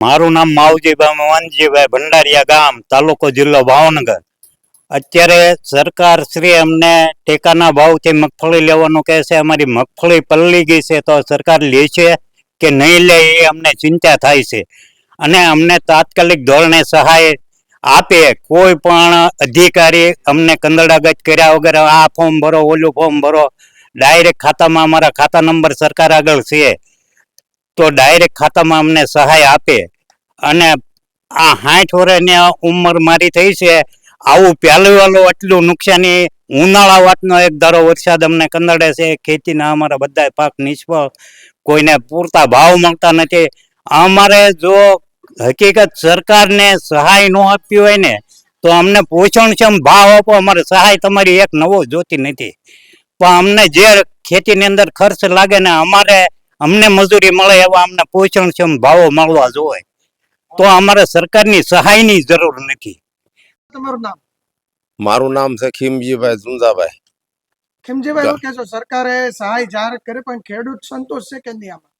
મારું નામ માવજીભાઈ મવાનજીભાઈ ભંડારિયા ગામ, તાલુકો જિલ્લો ભાવનગર. અત્યારે સરકાર શ્રી અમને ટેકાના ભાવથી મગફળી લેવાનું કહે છે, અમારી મગફળી પલળી ગઈ છે તો સરકાર લે છે કે નહીં લે એ અમને ચિંતા થાય છે. અને અમને તાત્કાલિક ધોરણે સહાય આપે કોઈ પણ અધિકારી અમને કંદડાગત કર્યા વગર આ ફોર્મ ભરો, ઓલું ફોર્મ ભરો ડાયરેક્ટ ખાતામાં અમારા ખાતા નંબર સરકાર આગળ છે. તો ડાયરેક્ટ ખાતામાં અમને સહાય આપે. અને આ સાઠ વર્ષની ઉંમર મારી થઈ છે. આવું પહેલું આટલું નુકસાની, ઉનાળા વાતનો એક ધારો વરસાદ અમને કંદડે છે. ખેતીના અમારા બધા પાક નિષ્ફળ, કોઈને પૂરતા ભાવ મળતા નથી. અમારે જો હકીકત સરકારને સહાય ન આપવી હોય ને, તો અમને પોષણક્ષમ ભાવ આપો. અમારે સહાય તમારી એક નવો જોતી નથી. પણ અમને જે ખેતીની અંદર ખર્ચ લાગે ને, અમારે અમને મજૂરી મળે એવા અમને પોષણક્ષમ ભાવો મળવા જોઈએ. તો અમારે સરકારની સહાયની જરૂર નથી. તમારું નામ? મારું નામ છે ખીમજીભાઈ ઝુંઝાભાઈ. ખીમજીભાઈ એવું કહેશો સરકારે સહાય જાહેર કરી પણ ખેડૂત સંતોષ છે કે નહીં આમાં?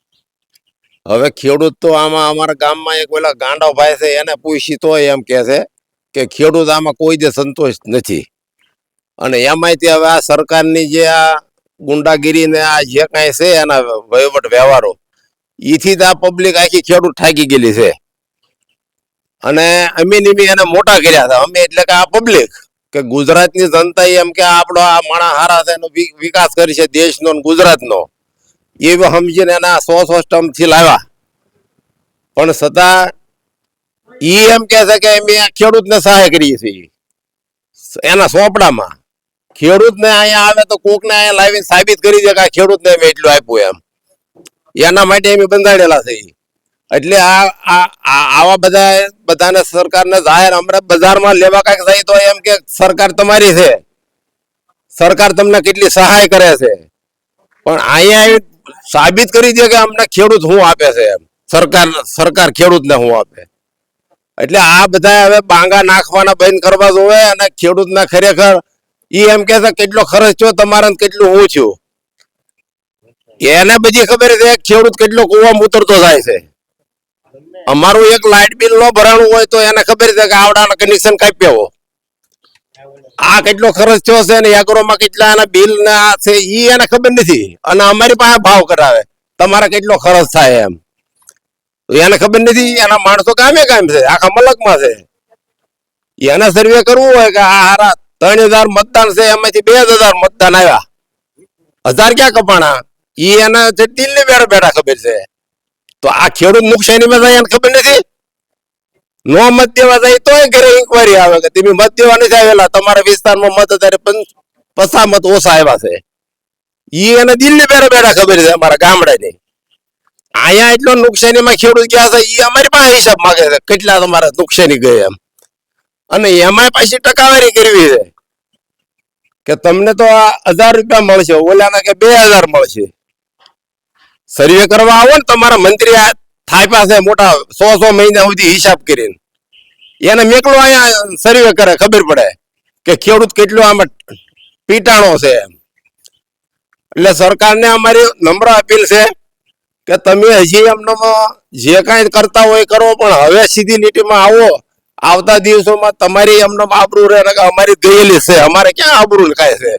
હવે ખેડૂત તો આમાં અમારા ગામમાં એક પેલા ગાંડો ભાઈ છે એને પૂછી તો એમ કે છે કે ખેડૂત આમાં કોઈ જે સંતોષ નથી. અને એમાંયથી હવે આ સરકારની જે આ ગુંડાગીરી ને આ જે કાંઈ છે એના વહીવટ વ્યવહારો એથી જ આ પબ્લિક આખી ખેડૂત થાકી ગયેલી છે. અને અમે નિમી એને મોટા કર્યા હતા. અમે એટલે કે આ પબ્લિક કે ગુજરાતની જનતા એમ કે આપણો આ માણા હારા છે, એનો વિકાસ કરી છે દેશનો ને ગુજરાતનો. એવું સમજીને એના સો સો સ્ટમ્પથી લાવ્યા. પણ છતાં એ એમ કે છે કે અમે ખેડૂતને સહાય કરીએ છીએ. એના સોપડામાં. ખેડૂતને અહીંયા આવે તો કોકને અહીંયા લાવીને સાબિત કરી દે કે આ ખેડૂતને અમે એટલું આપ્યું એમ. એના માટે અમે બંધાડેલા છે. એટલે આ- આવા બધા બધાને સરકારને જાહેર હમણાં બજારમાં લેવા કાંઈક જાય તો એમ કે સરકાર તમારી છે. સરકાર તમને કેટલી સહાય કરે છે. પણ અહીંયા સાબિત કરી દે કે અમને ખેડૂત શું આપે છે એમ. સરકાર સરકાર ખેડૂતને શું આપે. એટલે આ બધા હવે બાંગા નાખવાના બંધ કરવા જોવે અને ખેડૂતને ખરેખર ઈ એમ કે કેટલો ખર્ચ થયો તમારે કેટલું હું છું એને બધી ખબર છે ખેડૂત કેટલો કુવામાં ઉતરતો જાય છે. અમારું એક લાઇટ બિલ નો ભરાણું હોય તો એને ખબર છે કે આવડાના કનેક્શન કાપ્યા આ કેટલો ખર્ચ થયો છે ને એગ્રોમાં કેટલા એના બિલ ને આ છે એ એને ખબર નથી. અને અમારી પાસે ભાવ કરાવે. તમારે કેટલો ખર્ચ થાય એમ. એને ખબર નથી, એના માણસો કામે કામ છે, આખા મલકમાં છે. એને સર્વે કરવું હોય કે આ હારા ત્રણ હજાર મતદાન છે, એમાંથી બે હજાર મતદાન આવ્યા. હજાર ક્યાં કપાણા? એ એના દિલની બેડા બેડા ખબર છે. તો આ ખેડૂત નુકસાનીમાં જાય એને ખબર નથી? નો મત દેવા જાય તોય ઘરે ઇન્કવાયરી આવે કે તમે મત દેવા નથી આવેલા, તમારા વિસ્તારમાં મત અત્યારે પસા મત ઓછા આવ્યા છે. એ એને દિલ્હી બેડા બેડા ખબર છે અમારા ગામડાની. અહીંયા એટલો નુકસાનીમાં ખેડૂત ગયા છે, ઈ અમારી પાસે હિસાબ માગે છે, કેટલા તમારા નુકસાની ગઈ એમ. અને એમાંય પાછી ટકાવારી કરવી છે. કે તમને તો આ હજાર રૂપિયા મળશે, ઓલાના કે બે હજાર મળશે. સર્વે કરવા આવો ને તમારા મંત્રી આ થાય પાસે મોટા સો સો મહિના સુધી હિસાબ કરીને. એને મેકલો અહીંયા સર્વે કરે, ખબર પડે કે ખેડૂત કેટલો આમાં પીટાણો છે એટલે સરકારને અમારી નમ્ર અપીલ છે કે તમે હજી એમનો જે કાંઈ કરતા હોય કરો, પણ હવે સીધી લીટીમાં આવો. આવતા દિવસોમાં તમારી એમનો આબરૂ રહે અમારી ગયેલી છે અમારે ક્યાં આબરૂ કાંઈ છે?